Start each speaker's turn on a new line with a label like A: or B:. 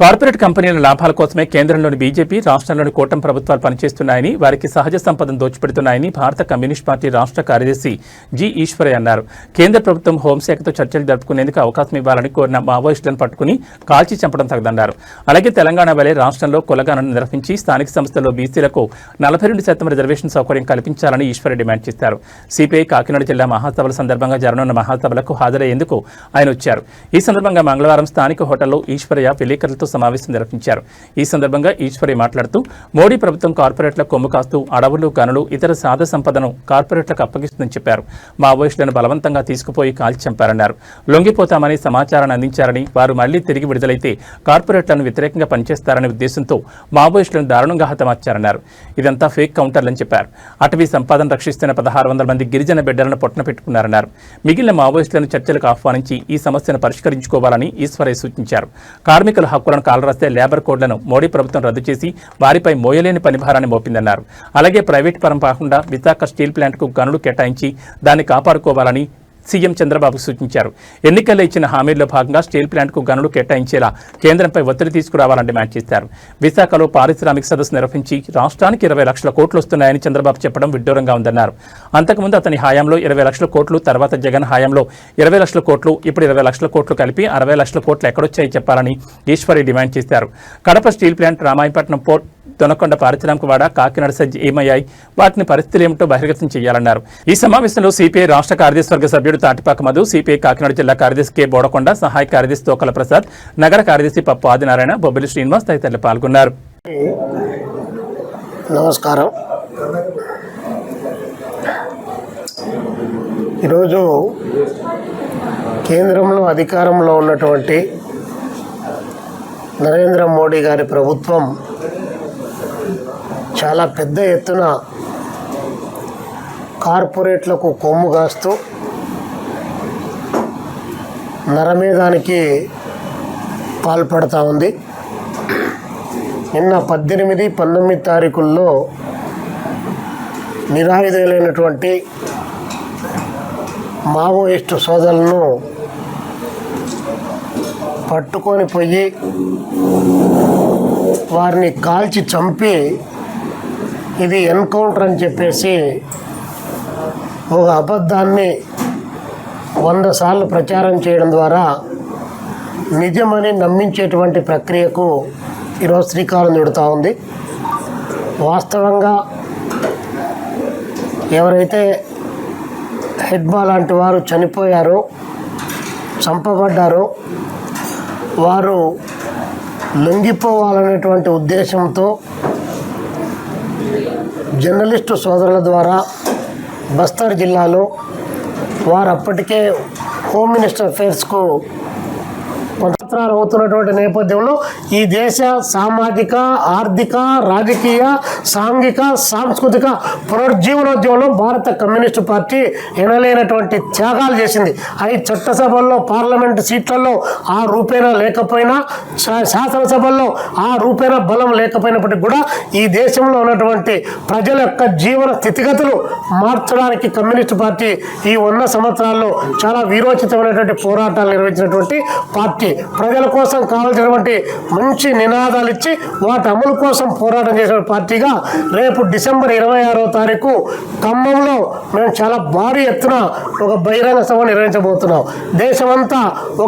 A: Corporate కంపెనీల లాభాల కోసమే కేంద్రంలోని బీజేపీ రాష్ట్రంలోని కూటమి ప్రభుత్వాలు పనిచేస్తున్నాయని వారికి సహజ సంపదను దోచిపెడుతున్నాయని భారత కమ్యూనిస్ట్ పార్టీ రాష్ట్ర కార్యదర్శి జి ఈశ్వరయ్య అన్నారు. కేంద్ర ప్రభుత్వం హోంశాఖతో చర్చలు జరుపుకునేందుకు అవకాశం ఇవ్వాలని కోరిన మావోయిస్టులను పట్టుకుని కాల్చి చంపడం తగదన్నారు. అలాగే తెలంగాణ వలె రాష్ట్రంలో కులగానను నిర్వహించి స్థానిక సంస్థల్లో బీసీలకు నలభై రెండు శాతం రిజర్వేషన్ సౌకర్యం కల్పించాలని ఈశ్వర డిమాండ్ చేశారు. సిపిఐ కాకినాడ జిల్లా మహాసభల సందర్భంగా జరగనున్న మహాసభలకు హాజరయ్యేందుకు ఆయన వచ్చారు. ఈ సందర్భంగా మంగళవారం స్థానిక హోటల్లో ఈశ్వరయ్య విలేకరులతో సమావేశం నిర్వహించారు. ఈ సందర్భంగా ఈశ్వరి మాట్లాడుతూ మోడీ ప్రభుత్వం కార్పొరేట్ల కొమ్ము కాస్తూ అడవులు గనులు ఇతర సాధ సంపదను కార్పొరేట్లకు అప్పగిస్తుందని చెప్పారు. మావోయిస్టులను బలవంతంగా తీసుకుపోయి కాల్చి చంపారన్నారు. లొంగిపోతామని సమాచారాన్ని అందించారని వారు మళ్ళీ తిరిగి విడుదలైతే కార్పొరేట్లను వ్యతిరేకంగా పనిచేస్తారనే ఉద్దేశంతో మావోయిస్టులను దారుణంగా హతమార్చారన్నారు. ఇదంతా ఫేక్ కౌంటర్లని చెప్పారు. అటవీ సంపాదన రక్షిస్తున్న పదహారు వందల మంది గిరిజన బిడ్డలను పొట్టన పెట్టుకున్నారన్నారు. మిగిలిన మావోయిస్టులను చర్చలకు ఆహ్వానించి ఈ సమస్యను పరిష్కరించుకోవాలని ఈశ్వరయ్య సూచించారు. కార్మికుల హక్కులను కాలరాస్తే లేబర్ కోడ్లను మోడీ ప్రభుత్వం రద్దు చేసి వారిపై మోయలేని పనిభారాన్ని మోపిందన్నారు. అలాగే ప్రైవేట్ పరం కాకుండా విశాఖ స్టీల్ ప్లాంట్కు గనులు కేటాయించి దాన్ని కాపాడుకోవాలని సీఎం చంద్రబాబు సూచించారు. ఎన్నికల్లో ఇచ్చిన హామీల్లో భాగంగా స్టీల్ ప్లాంట్కు గనులు కేటాయించేలా కేంద్రంపై ఒత్తిడి తీసుకురావాలని డిమాండ్ చేశారు. విశాఖలో పారిశ్రామిక సదస్సు నిర్వహించి రాష్ట్రానికి ఇరవై లక్షల కోట్లు వస్తున్నాయని చంద్రబాబు చెప్పడం విడ్డూరంగా ఉందన్నారు. అంతకుముందు అతని హయాంలో ఇరవై లక్షల కోట్లు తర్వాత జగన్ హయాంలో ఇరవై లక్షల కోట్లు ఇప్పుడు ఇరవై లక్షల కోట్లు కలిపి అరవై లక్షల కోట్లు ఎక్కడొచ్చాయి చెప్పాలని ఈశ్వరి డిమాండ్ చేశారు. Kadapa steel plant Ramayapatnam port Donakonda పారిశ్రామికవాడ Kakinada సజ్జ ఏమయ్యాయి? వాటిని పరిస్థితులు ఏమిటో బహిర్గతం చేయాలన్నారు. ఈ సమావేశంలో సిపిఐ రాష్ట్ర కార్యదర్శి వర్గ సభ్యుడు తాటిపాక మధు సిపిఐ కాకినాడ జిల్లా కార్యదర్శి కె బోడకొండ సహాయ కార్యదర్శి తోకల ప్రసాద్ నగర కార్యదర్శి పప్పు ఆదినారాయణ బొబ్బిలి శ్రీనివాస్ తదితరులు పాల్గొన్నారు.
B: నమస్కారం. ఈరోజు కేంద్రంలో అధికారంలో ఉన్నటువంటి నరేంద్ర మోడీ గారి ప్రభుత్వం చాలా పెద్ద ఎత్తున కార్పొరేట్లకు కొమ్ము కాస్తూ నరమేధానికి పాల్పడతా ఉంది. నిన్న పద్దెనిమిది పంతొమ్మిది తారీఖుల్లో నిరాయుధులైనటువంటి మావోయిస్టు సోదరులను పట్టుకొని పోయి వారిని కాల్చి చంపి ఇది ఎన్కౌంటర్ అని చెప్పేసి ఒక అబద్ధాన్ని వంద సార్లు ప్రచారం చేయడం ద్వారా నిజమని నమ్మించేటువంటి ప్రక్రియకు ఈరోజు శ్రీకారం చుడుతూ ఉంది. వాస్తవంగా ఎవరైతే హెడ్బా లాంటి వారు చనిపోయారు చంపబడ్డారు. వారు లొంగిపోవాలనేటువంటి ఉద్దేశంతో జర్నలిస్టు సోదరుల ద్వారా బస్తర్ జిల్లాలో వారు అప్పటికే హోమ్ మినిస్టర్ అఫేర్స్కు సంవత్సరాలు అవుతున్నటువంటి నేపథ్యంలో ఈ దేశ సామాజిక ఆర్థిక రాజకీయ సాంఘిక సాంస్కృతిక పునరుజ్జీవనోద్యమంలో భారత కమ్యూనిస్టు పార్టీ ఎనలేనటువంటి త్యాగాలు చేసింది. అవి చట్టసభల్లో పార్లమెంటు సీట్లలో ఆ రూపేణా లేకపోయినా శా- శాసనసభల్లో ఆ రూపేణా బలం లేకపోయినప్పటికీ కూడా ఈ దేశంలో ఉన్నటువంటి ప్రజల యొక్క జీవన స్థితిగతులు మార్చడానికి కమ్యూనిస్టు పార్టీ ఈ వంద సంవత్సరాల్లో చాలా వీరోచితమైనటువంటి పోరాటాలు నిర్వహించినటువంటి పార్టీ. ప్రజల కోసం కావాల్సినటువంటి మంచి నినాదాలు ఇచ్చి వాటి అమలు కోసం పోరాటం చేసిన పార్టీగా రేపు డిసెంబర్ ఇరవై ఆరో తారీఖు ఖమ్మంలో మేము చాలా భారీ ఎత్తున ఒక బహిరంగ సభ నిర్వహించబోతున్నాం. దేశమంతా ఒక